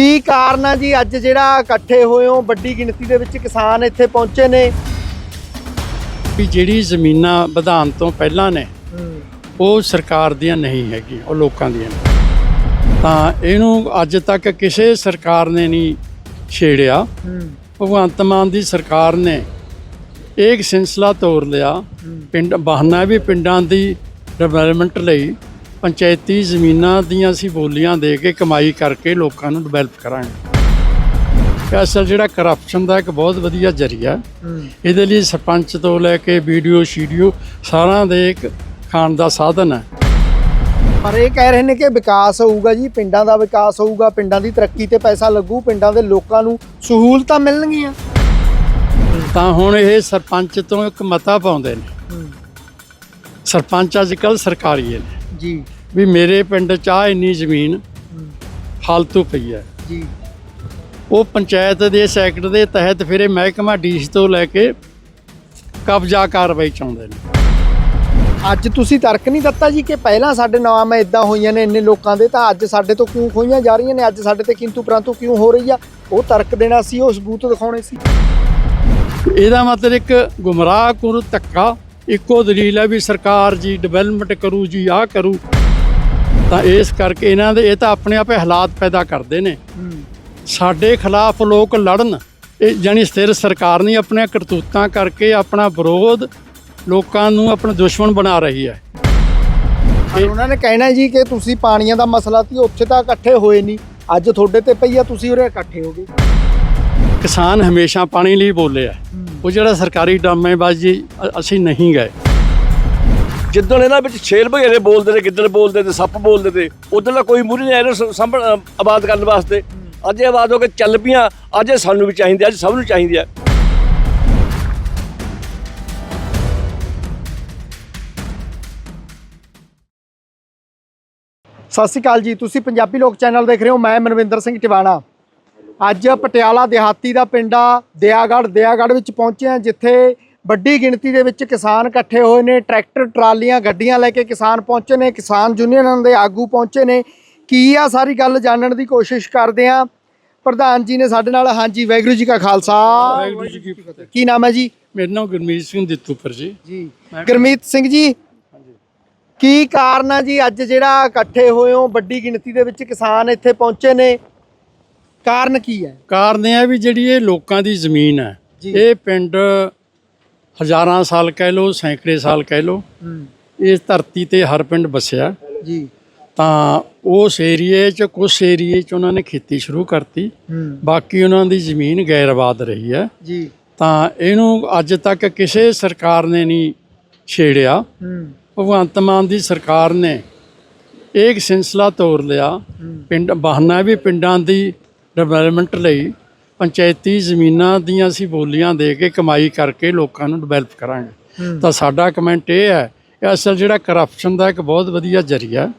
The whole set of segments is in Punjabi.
ਕੀ ਕਾਰਨ ਆ ਜੀ? ਅੱਜ ਜਿਹੜਾ ਇਕੱਠੇ ਹੋਏ ਹੋ ਵੱਡੀ ਗਿਣਤੀ ਦੇ ਵਿੱਚ ਕਿਸਾਨ ਇੱਥੇ ਪਹੁੰਚੇ ਨੇ। ਵੀ ਜਿਹੜੀ ਜ਼ਮੀਨਾਂ ਵਿਧਾਨ ਤੋਂ ਪਹਿਲਾਂ ਨੇ ਉਹ ਸਰਕਾਰ ਦੀਆਂ ਨਹੀਂ ਹੈਗੀਆਂ ਉਹ ਲੋਕਾਂ ਦੀਆਂ ਨੇ। ਤਾਂ ਇਹਨੂੰ ਅੱਜ ਤੱਕ ਕਿਸੇ ਸਰਕਾਰ ਨੇ ਨਹੀਂ ਛੇੜਿਆ। ਭਗਵੰਤ ਮਾਨ ਦੀ ਸਰਕਾਰ ਨੇ ਇੱਕ ਸਿਲਸਿਲਾ ਤੋੜ ਲਿਆ। ਪਿੰਡ ਬਹਾਨਾ ਵੀ ਪਿੰਡਾਂ ਦੀ ਡਿਵੈਲਪਮੈਂਟ ਲਈ ਪੰਚਾਇਤੀ ਜ਼ਮੀਨਾਂ ਦੀਆਂ ਅਸੀਂ ਬੋਲੀਆਂ ਦੇ ਕੇ ਕਮਾਈ ਕਰਕੇ ਲੋਕਾਂ ਨੂੰ ਡਿਵੈਲਪ ਕਰਾਂਗੇ। ਅਸਲ ਜਿਹੜਾ ਕਰਪਸ਼ਨ ਦਾ ਇੱਕ ਬਹੁਤ ਵਧੀਆ ਜਰੀਆ। ਇਹਦੇ ਲਈ ਸਰਪੰਚ ਤੋਂ ਲੈ ਕੇ ਵੀਡੀਓ ਸ਼ੀਡੀਓ ਸਾਰਿਆਂ ਦੇ ਇੱਕ ਖਾਣ ਦਾ ਸਾਧਨ ਹੈ। ਪਰ ਇਹ ਕਹਿ ਰਹੇ ਨੇ ਕਿ ਵਿਕਾਸ ਹੋਊਗਾ ਜੀ ਪਿੰਡਾਂ ਦਾ ਵਿਕਾਸ ਹੋਊਗਾ ਪਿੰਡਾਂ ਦੀ ਤਰੱਕੀ ਤੇ ਪੈਸਾ ਲੱਗੂ ਪਿੰਡਾਂ ਦੇ ਲੋਕਾਂ ਨੂੰ ਸਹੂਲਤਾਂ ਮਿਲਣਗੀਆਂ। ਤਾਂ ਹੁਣ ਇਹ ਸਰਪੰਚ ਤੋਂ ਇੱਕ ਮਤਾ ਪਾਉਂਦੇ ਨੇ। ਸਰਪੰਚ ਅੱਜ ਕੱਲ੍ਹ ਸਰਕਾਰੀ ਨੇ ਜੀ। ਵੀ ਮੇਰੇ ਪਿੰਡ 'ਚ ਆ ਇੰਨੀ ਜ਼ਮੀਨ ਫਾਲਤੂ ਪਈ ਹੈ। ਜੀ। ਉਹ ਪੰਚਾਇਤ ਦੇ ਸੈਕਟਰ ਦੇ ਤਹਿਤ ਫਿਰ ਇਹ ਮਹਿਕਮਾ ਡੀਸ ਤੋਂ ਲੈ ਕੇ ਕਬਜ਼ਾ ਕਾਰਵਾਈ ਚਾਹੁੰਦੇ ਨੇ। ਅੱਜ ਤੁਸੀਂ ਤਰਕ ਨਹੀਂ ਦਿੱਤਾ ਜੀ ਕਿ ਪਹਿਲਾਂ ਸਾਡੇ ਨਾਮ ਇਦਾਂ ਹੋਈਆਂ ਨੇ ਇੰਨੇ ਲੋਕਾਂ ਦੇ ਤਾਂ ਅੱਜ ਸਾਡੇ ਤੋਂ ਕਿਉਂ ਖੋਈਆਂ ਜਾ ਰਹੀਆਂ ਨੇ ਅੱਜ ਸਾਡੇ ਤੇ ਕਿੰਤੂ ਪ੍ਰੰਤੂ ਕਿਉਂ ਹੋ ਰਹੀ ਆ? ਉਹ ਤਰਕ ਦੇਣਾ ਸੀ ਉਹ ਸਬੂਤ ਦਿਖਾਉਣੇ ਸੀ। ਇਹਦਾ ਮਤਲਬ ਇੱਕ ਗੁੰਮਰਾਹ ਕੁਰ ਧੱਕਾ ਇੱਕੋ ਦਲੀਲ ਹੈ ਵੀ ਸਰਕਾਰ ਜੀ ਡਿਵੈਲਪਮੈਂਟ ਕਰੂ ਜੀ ਆਹ ਕਰੂ। ਤਾਂ ਇਸ ਕਰਕੇ ਇਹਨਾਂ ਦੇ ਇਹ ਤਾਂ ਆਪਣੇ ਆਪੇ ਹਾਲਾਤ ਪੈਦਾ ਕਰਦੇ ਨੇ। ਸਾਡੇ ਖਿਲਾਫ ਲੋਕ ਲੜਨ ਇਹ ਜਾਨੀ ਸਥਿਰ ਸਰਕਾਰ ਨਹੀਂ ਆਪਣੇ ਕਰਤੂਤਾਂ ਕਰਕੇ ਆਪਣਾ ਵਿਰੋਧ ਲੋਕਾਂ ਨੂੰ ਆਪਣਾ ਦੁਸ਼ਮਣ ਬਣਾ ਰਹੀ ਹੈ। ਪਰ ਉਹਨਾਂ ਨੇ ਕਹਿਣਾ ਜੀ ਕਿ ਤੁਸੀਂ ਪਾਣੀਆਂ ਦਾ ਮਸਲਾ ਸੀ ਉੱਥੇ ਤਾਂ ਇਕੱਠੇ ਹੋਏ ਨਹੀਂ। ਅੱਜ ਤੁਹਾਡੇ ਤੇ ਪਈ ਆ ਤੁਸੀਂ ਉਰੇ ਇਕੱਠੇ ਹੋ ਗਏ। ਕਿਸਾਨ ਹਮੇਸ਼ਾ ਪਾਣੀ ਲਈ ਬੋਲੇ ਆ। ਉਹ ਜਿਹੜਾ ਸਰਕਾਰੀ ਡਰਾਮੇਬਾਜ਼ੀ ਅ- ਅਸੀਂ ਨਹੀਂ ਗਏ। ਜਿੱਦਣ ਇਹਨਾਂ ਵਿੱਚ ਛੇਲ ਭਗੇਰੇ ਬੋਲਦੇ ਨੇ ਗਿੱਦੜ ਬੋਲਦੇ ਤੇ ਸੱਪ ਬੋਲਦੇ ਤੇ ਉਦੋਂ ਦਾ ਕੋਈ ਮੂਰੀ ਨਹੀਂ ਆਇਆ ਇਹਨੂੰ ਸੰਭਲ ਅ, ਆਬਾਦ ਕਰਨ ਵਾਸਤੇ। ਅੱਜ ਇਹ ਆਬਾਦ ਹੋ ਕੇ ਚੱਲ ਪਈਆਂ ਅੱਜ ਇਹ ਸਾਨੂੰ ਵੀ ਚਾਹੀਦੀ ਅੱਜ ਸਭ ਨੂੰ ਚਾਹੀਦੀ ਹੈ ਸਤਿ ਸ਼੍ਰੀ ਅਕਾਲ ਜੀ ਤੁਸੀਂ ਪੰਜਾਬੀ ਲੋਕ ਚੈਨਲ ਦੇਖ ਰਹੇ ਹੋ ਮੈਂ ਮਨਵਿੰਦਰ ਸਿੰਘ ਟਿਵਾਣਾ। ਅੱਜ ਪਟਿਆਲਾ ਦਿਹਾਤੀ ਦਾ ਪਿੰਡਾ ਦਿਆਗੜ੍ਹ ਦਿਆਗੜ੍ਹ ਵਿੱਚ ਪਹੁੰਚੇ ਹਾਂ ਜਿੱਥੇ ਵੱਡੀ ਗਿਣਤੀ ਦੇ ਵਿੱਚ ਕਿਸਾਨ ਇਕੱਠੇ ਹੋਏ ਨੇ ਟਰੈਕਟਰ ਟਰਾਲੀਆਂ ਗੱਡੀਆਂ ਲੈ ਕੇ ਕਿਸਾਨ ਪਹੁੰਚੇ ਨੇ ਕਿਸਾਨ ਯੂਨੀਅਨਾਂ ਦੇ ਆਗੂ ਪਹੁੰਚੇ ਨੇ। ਕੀ ਆ ਸਾਰੀ ਗੱਲ ਜਾਣਨ ਦੀ ਕੋਸ਼ਿਸ਼ ਕਰਦੇ ਹਾਂ। ਪ੍ਰਧਾਨ ਜੀ ਨੇ ਸਾਡੇ ਨਾਲ ਹਾਂਜੀ ਵਾਹਿਗੁਰੂ ਜੀ ਕਾ ਖਾਲਸਾ। ਵਾਹਿਗੁਰੂ ਜੀ ਕੀ ਫਤਿਹ। ਕੀ ਨਾਮ ਹੈ ਜੀ? ਮੇਰਾ ਨਾਮ ਗੁਰਮੀਤ ਸਿੰਘ ਦਿੱਤੂਪੁਰ ਜੀ। ਜੀ। ਗੁਰਮੀਤ ਸਿੰਘ ਜੀ ਕੀ ਕਾਰਨ ਆ ਜੀ ਅੱਜ ਜਿਹੜਾ ਇਕੱਠੇ ਹੋਏ ਹੋ ਵੱਡੀ ਗਿਣਤੀ ਦੇ ਵਿੱਚ ਕਿਸਾਨ ਇੱਥੇ ਪਹੁੰਚੇ ਨੇ? ਕਾਰਨ ਕੀ ਹੈ? ਕਾਰਨ ਇਹ ਹੈ ਵੀ ਜਿਹੜੀ ਇਹ ਲੋਕਾਂ ਦੀ ਜ਼ਮੀਨ ਹੈ। ਇਹ ਪਿੰਡ ਹਜ਼ਾਰਾਂ ਸਾਲ ਕਹਿ ਲੋ ਸੈਂਕੜੇ ਸਾਲ ਕਹਿ ਲੋ ਇਸ ਧਰਤੀ ਤੇ ਹਰ ਪਿੰਡ ਵਸਿਆ। ਜੀ। ਤਾਂ ਉਸ ਏਰੀਏ 'ਚ ਕੁਝ ਏਰੀਏ 'ਚ ਉਹਨਾਂ ਨੇ ਖੇਤੀ ਸ਼ੁਰੂ ਕਰਤੀ। ਬਾਕੀ ਉਹਨਾਂ ਦੀ ਜ਼ਮੀਨ ਗੈਰ ਆਬਾਦ ਰਹੀ ਹੈ। ਜੀ। ਤਾਂ ਇਹਨੂੰ ਅੱਜ ਤੱਕ ਕਿਸੇ ਸਰਕਾਰ ਨੇ ਨਹੀਂ ਛੇੜਿਆ। ਭਗਵੰਤ ਮਾਨ ਦੀ ਸਰਕਾਰ ਨੇ ਇੱਕ ਸਿਲਸਿਲਾ ਤੋੜ ਲਿਆ। ਪਿੰਡ ਬਹਾਨਾ ਵੀ ਪਿੰਡਾਂ ਦੀ ਡਿਵੈਲਪਮੈਂਟ ਲਈ ਪੰਚਾਇਤੀ ਜ਼ਮੀਨਾਂ ਦੀਆਂ ਅਸੀਂ ਬੋਲੀਆਂ ਦੇ ਕੇ ਕਮਾਈ ਕਰਕੇ ਲੋਕਾਂ ਨੂੰ ਡਿਵੈਲਪ ਕਰਾਂਗੇ। ਤਾਂ ਸਾਡਾ ਕਮੈਂਟ ਇਹ ਹੈ ਕਿ ਅਸਲ ਜਿਹੜਾ ਕਰਪਸ਼ਨ ਦਾ ਇੱਕ ਬਹੁਤ ਵਧੀਆ ਜਰੀਆ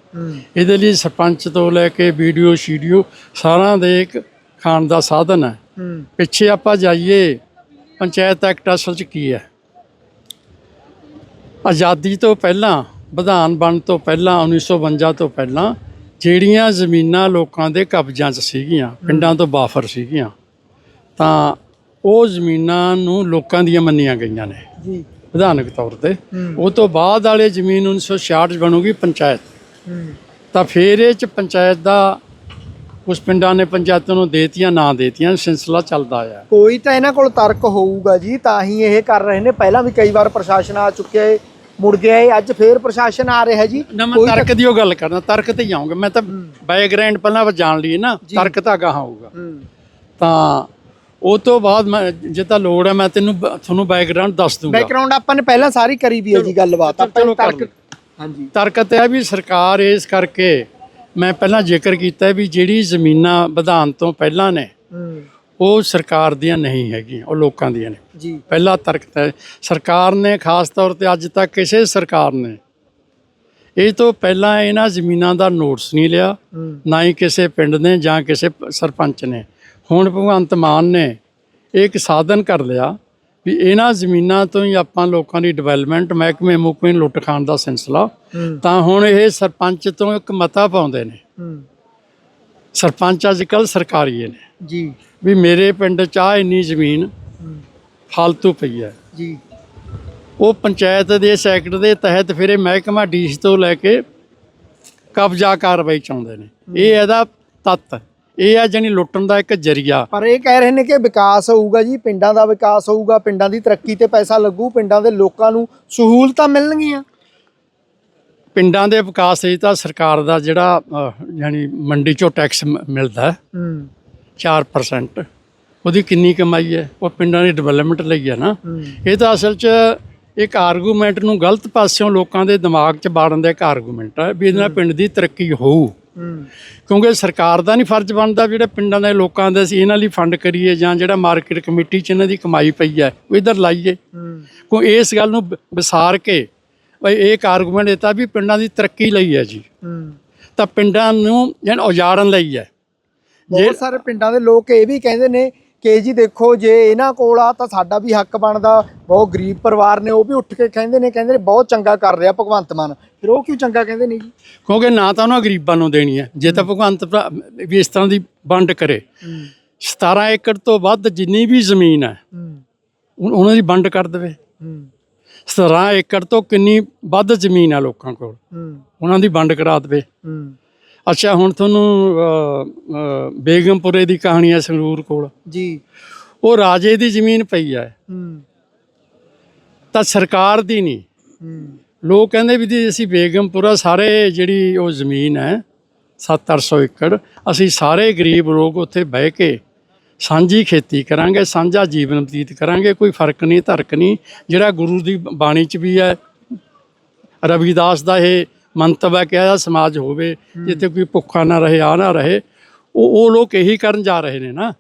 ਇਹਦੇ ਲਈ ਸਰਪੰਚ ਤੋਂ ਲੈ ਕੇ ਵੀਡੀਓ ਸ਼ੀਡੀਓ ਸਾਰਿਆਂ ਦੇ ਇੱਕ ਖਾਣ ਦਾ ਸਾਧਨ ਹੈ। ਹੂੰ। ਪਿੱਛੇ ਆਪਾਂ ਜਾਈਏ ਪੰਚਾਇਤ ਐਕਟ ਅਸਲ 'ਚ ਕੀ ਹੈ? ਆਜ਼ਾਦੀ ਤੋਂ ਪਹਿਲਾਂ ਵਿਧਾਨ ਬਣ ਤੋਂ ਪਹਿਲਾਂ 1952 ਤੋਂ ਪਹਿਲਾਂ ਜਿਹੜੀਆਂ ਜ਼ਮੀਨਾਂ ਲੋਕਾਂ ਦੇ ਕਬਜ਼ਿਆਂ 'ਚ ਸੀਗੀਆਂ ਪਿੰਡਾਂ ਤੋਂ ਬਾਫਰ ਸੀਗੀਆਂ ਤਾਂ ਉਹ ਜ਼ਮੀਨਾਂ ਨੂੰ ਲੋਕਾਂ ਦੀਆਂ ਮੰਨੀਆਂ ਗਈਆਂ ਨੇ। ਜੀ। ਵਿਧਾਨਕ ਤੌਰ ਤੇ ਹੂੰ। ਉਹ ਤੋਂ ਬਾਅਦ ਵਾਲੇ ਜ਼ਮੀਨ 1966 'ਚ ਬਣੂਗੀ ਪੰਚਾਇਤ। ਹੂੰ। ਤਾਂ ਫਿਰ ਇਹ 'ਚ ਪੰਚਾਇਤ ਦਾ ਕੁਝ ਪਿੰਡਾਂ ਨੇ ਪੰਚਾਇਤਾਂ ਨੂੰ ਦੇਤੀਆਂ ਨਾ ਦੇਤੀਆਂ ਸਿਲਸਿਲਾ ਚੱਲਦਾ ਆ ਕੋਈ ਤਾਂ ਇਹਨਾਂ ਕੋਲ ਤਰਕ ਹੋਊਗਾ ਜੀ ਤਾਂ ਹੀ ਇਹ ਕਰ ਰਹੇ ਨੇ। ਪਹਿਲਾਂ ਵੀ ਕਈ ਵਾਰ ਪ੍ਰਸ਼ਾਸਨ ਆ ਚੁੱਕਿਆ ਏ। ਮੁੜ ਗਿਆ ਏ ਅੱਜ ਫੇਰ ਪ੍ਰਸ਼ਾਸਨ ਆ ਰਿਹਾ ਜੀ। ਨਾ ਮੈਂ ਤਰਕ ਦੀ ਉਹ ਗੱਲ ਕਰਨਾ ਤਰਕ ਤੇ ਹੀ ਆਉਂਗਾ। ਮੈਂ ਤਾਂ ਬੈਕਗ੍ਰਾਉਂਡ ਪਹਿਲਾਂ ਜਾਣ ਲਈਏ ਨਾ। ਤਰਕ ਤਾਂ ਗਾਹਾਂ ਹੋਊਗਾ। ਤਾਂ ਉਹ ਤੋਂ ਬਾਅਦ ਮੈਂ ਜੇ ਤਾਂ ਲੋੜ ਹੈ ਮੈਂ ਤੈਨੂੰ ਤੁਹਾਨੂੰ ਬੈਕਗ੍ਰਾਉਂਡ ਦੱਸ ਦੂੰਗਾ। ਬੈਕਗ੍ਰਾਉਂਡ ਆਪਾਂ ਨੇ ਪਹਿਲਾਂ ਸਾਰੀ ਕਰੀ ਵੀ ਹੈ ਜੀ ਗੱਲਬਾਤ। ਆਪਾਂ ਤਰਕ ਹਾਂਜੀ। ਤਰਕ ਤੇ ਹੈ ਵੀ ਸਰਕਾਰ ਇਸ ਕਰਕੇ ਮੈਂ ਪਹਿਲਾਂ ਜ਼ਿਕਰ ਕੀਤਾ ਵੀ ਜਿਹੜੀ ਜ਼ਮੀਨਾਂ ਵਿਧਾਨ ਤੋਂ ਪਹਿਲਾਂ ਨੇ ਉਹ ਸਰਕਾਰ ਦੀਆਂ ਨਹੀਂ ਹੈਗੀਆਂ ਉਹ ਲੋਕਾਂ ਦੀਆਂ ਨੇ। ਜੀ। ਪਹਿਲਾ ਤਰਕ ਤਾਂ ਹੈ। ਸਰਕਾਰ ਨੇ ਖਾਸ ਤੌਰ ਤੇ ਅੱਜ ਤੱਕ ਕਿਸੇ ਸਰਕਾਰ ਨੇ ਇਹ ਤੋਂ ਪਹਿਲਾਂ ਇਹਨਾਂ ਜ਼ਮੀਨਾਂ ਦਾ ਨੋਟਿਸ ਨਹੀਂ ਲਿਆ ਨਾ ਹੀ ਕਿਸੇ ਪਿੰਡ ਨੇ ਜਾਂ ਕਿਸੇ ਸਰਪੰਚ ਨੇ। ਹੁਣ ਭਗਵੰਤ ਮਾਨ ਨੇ ਇੱਕ ਸਾਧਨ ਕਰ ਲਿਆ ਵੀ ਇਹਨਾਂ ਜ਼ਮੀਨਾਂ ਤੋਂ ਹੀ ਆਪਾਂ ਲੋਕਾਂ ਦੀ ਡਿਵੈਲਪਮੈਂਟ ਮਹਿਕਮੇ ਮੁਕਮੇ ਲੁੱਟ ਖਾਣ ਦਾ ਸਿਲਸਿਲਾ। ਤਾਂ ਹੁਣ ਇਹ ਸਰਪੰਚ ਤੋਂ ਇੱਕ ਮਤਾ ਪਾਉਂਦੇ ਨੇ। ਸਰਪੰਚ ਅੱਜ ਕੱਲ ਸਰਕਾਰੀ ਨੇ। ਜੀ। ਵੀ ਮੇਰੇ ਪਿੰਡ ਚ ਆ ਇੰਨੀ ਜ਼ਮੀਨ ਫਾਲਤੂ ਪਈ ਹੈ। ਜੀ। ਉਹ ਪੰਚਾਇਤ ਦੇ ਸੈਕਟਰ ਦੇ ਤਹਿਤ ਫਿਰ ਇਹ ਮਹਿਕਮਾ ਡੀਸ ਤੋਂ ਲੈ ਕੇ ਕਬਜ਼ਾ ਕਾਰਵਾਈ ਚ ਆਉਂਦੇ ਨੇ। ਇਹ ਇਹਦਾ ਤੱਤ। ਇਹ ਆ ਜਾਨੀ ਲੁੱਟਣ ਦਾ ਇੱਕ ਜਰੀਆ। ਪਰ ਇਹ ਕਹਿ ਰਹੇ ਨੇ ਕਿ ਵਿਕਾਸ ਹੋਊਗਾ ਜੀ ਪਿੰਡਾਂ ਦਾ ਵਿਕਾਸ ਹੋਊਗਾ ਪਿੰਡਾਂ ਦੀ ਤਰੱਕੀ ਤੇ ਪੈਸਾ ਲੱਗੂ ਪਿੰਡਾਂ ਦੇ ਲੋਕਾਂ ਨੂੰ ਸਹੂਲਤਾਂ ਮਿਲਣਗੀਆਂ। ਪਿੰਡਾਂ ਦੇ ਵਿਕਾਸ ਲਈ ਤਾਂ ਸਰਕਾਰ ਦਾ ਜਿਹੜਾ ਯਾਨੀ ਮੰਡੀ ਚੋਂ ਟੈਕਸ ਮਿਲਦਾ ਹੈ। ਹੂੰ। 4% ਉਹਦੀ ਕਿੰਨੀ ਕਮਾਈ ਹੈ? ਉਹ ਪਿੰਡਾਂ ਦੀ ਡਿਵੈਲਪਮੈਂਟ ਲਈ ਹੈ ਨਾ। ਇਹ ਤਾਂ ਅਸਲ 'ਚ ਇੱਕ ਆਰਗੂਮੈਂਟ ਨੂੰ ਗਲਤ ਪਾਸਿਓਂ ਲੋਕਾਂ ਦੇ ਦਿਮਾਗ 'ਚ ਬਾੜਨ ਦਾ ਇੱਕ ਆਰਗੂਮੈਂਟ ਹੈ ਵੀ ਇਹਦੇ ਨਾਲ ਪਿੰਡ ਦੀ ਤਰੱਕੀ ਹੋਊ। ਕਿਉਂਕਿ ਸਰਕਾਰ ਦਾ ਨਹੀਂ ਫਰਜ਼ ਬਣਦਾ ਜਿਹੜੇ ਪਿੰਡਾਂ ਦੇ ਲੋਕਾਂ ਦੇ ਅਸੀਂ ਇਹਨਾਂ ਲਈ ਫੰਡ ਕਰੀਏ ਜਾਂ ਜਿਹੜਾ ਮਾਰਕੀਟ ਕਮੇਟੀ 'ਚ ਇਹਨਾਂ ਦੀ ਕਮਾਈ ਪਈ ਹੈ ਉਹ ਇਧਰ ਲਾਈਏ। ਕੋਈ ਇਸ ਗੱਲ ਨੂੰ ਵਿਸਾਰ ਕੇ ਬਈ ਇਹ ਇੱਕ ਆਰਗੂਮੈਂਟ ਦਿੱਤਾ ਵੀ ਪਿੰਡਾਂ ਦੀ ਤਰੱਕੀ ਲਈ ਹੈ ਜੀ। ਤਾਂ ਪਿੰਡਾਂ ਨੂੰ ਜਨ ਉਜਾੜਨ ਲਈ ਹੈ। ਬਹੁਤ ਸਾਰੇ ਪਿੰਡਾਂ ਦੇ ਲੋਕ ਇਹ ਵੀ ਕਹਿੰਦੇ ਨੇ ਕਿ ਜੀ ਦੇਖੋ ਜੇ ਇਹਨਾਂ ਕੋਲ ਆ ਤਾਂ ਸਾਡਾ ਵੀ ਹੱਕ ਬਣਦਾ। ਬਹੁਤ ਗਰੀਬ ਪਰਿਵਾਰ ਨੇ ਉਹ ਵੀ ਉੱਠ ਕੇ ਕਹਿੰਦੇ ਨੇ ਕਹਿੰਦੇ ਨੇ ਬਹੁਤ ਚੰਗਾ ਕਰ ਰਿਹਾ ਭਗਵੰਤ ਮਾਨ। ਫਿਰ ਉਹ ਕਿਉਂ ਚੰਗਾ ਕਹਿੰਦੇ ਨੇ ਜੀ? ਕਿਉਂਕਿ ਨਾ ਤਾਂ ਉਹਨਾਂ ਗਰੀਬਾਂ ਨੂੰ ਦੇਣੀ ਹੈ। ਜੇ ਤਾਂ ਭਗਵੰਤ ਵੀ ਇਸ ਤਰ੍ਹਾਂ ਦੀ ਵੰਡ ਕਰੇ। ਹੂੰ। 17 ਏਕੜ ਤੋਂ ਵੱਧ ਜਿੰਨੀ ਵੀ ਜ਼ਮੀਨ ਹੈ ਹੂੰ। ਉਹ- ਉਹਨਾਂ ਦੀ ਵੰਡ ਕਰ ਦੇਵੇ। 17 ਏਕੜ ਤੋਂ ਕਿੰਨੀ ਵੱਧ ਜ਼ਮੀਨ ਹੈ ਲੋਕਾਂ ਕੋਲ। ਉਹਨਾਂ ਦੀ ਵੰਡ ਕਰਾ ਦੇਵੇ। ਅੱਛਾ ਹੁਣ ਤੁਹਾਨੂੰ ਬੇਗਮਪੁਰੇ ਦੀ ਕਹਾਣੀ ਹੈ ਸੰਗਰੂਰ ਕੋਲ। ਜੀ। ਉਹ ਰਾਜੇ ਦੀ ਜ਼ਮੀਨ ਪਈ ਹੈ। ਤਾਂ ਸਰਕਾਰ ਦੀ ਨਹੀਂ ਲੋਕ ਕਹਿੰਦੇ ਵੀ ਜੀ ਅਸੀਂ ਬੇਗਮਪੁਰਾ ਸਾਰੇ ਜਿਹੜੀ ਉਹ ਜ਼ਮੀਨ ਹੈ 7-800 ਏਕੜ ਅਸੀਂ ਸਾਰੇ ਗਰੀਬ ਲੋਕ ਉੱਥੇ ਬਹਿ ਕੇ ਸਾਂਝੀ ਖੇਤੀ ਕਰਾਂਗੇ ਸਾਂਝਾ ਜੀਵਨ ਬਤੀਤ ਕਰਾਂਗੇ ਕੋਈ ਫ਼ਰਕ ਨਹੀਂ ਧਰਕ ਨਹੀਂ। ਜਿਹੜਾ ਗੁਰੂ ਦੀ ਬਾਣੀ 'ਚ ਵੀ ਹੈ ਰਵਿਦਾਸ ਦਾ ਇਹ ਮੰਤਵ ਹੈ ਕਿ ਇਹਦਾ ਸਮਾਜ ਹੋਵੇ ਜਿੱਥੇ ਕੋਈ ਭੁੱਖਾ ਨਾ ਰਹੇ ਆ ਨਾ ਰਹੇ ਉਹ ਉਹ ਲੋਕ ਇਹੀ ਕਰਨ ਜਾ ਰਹੇ ਨੇ ਨਾ।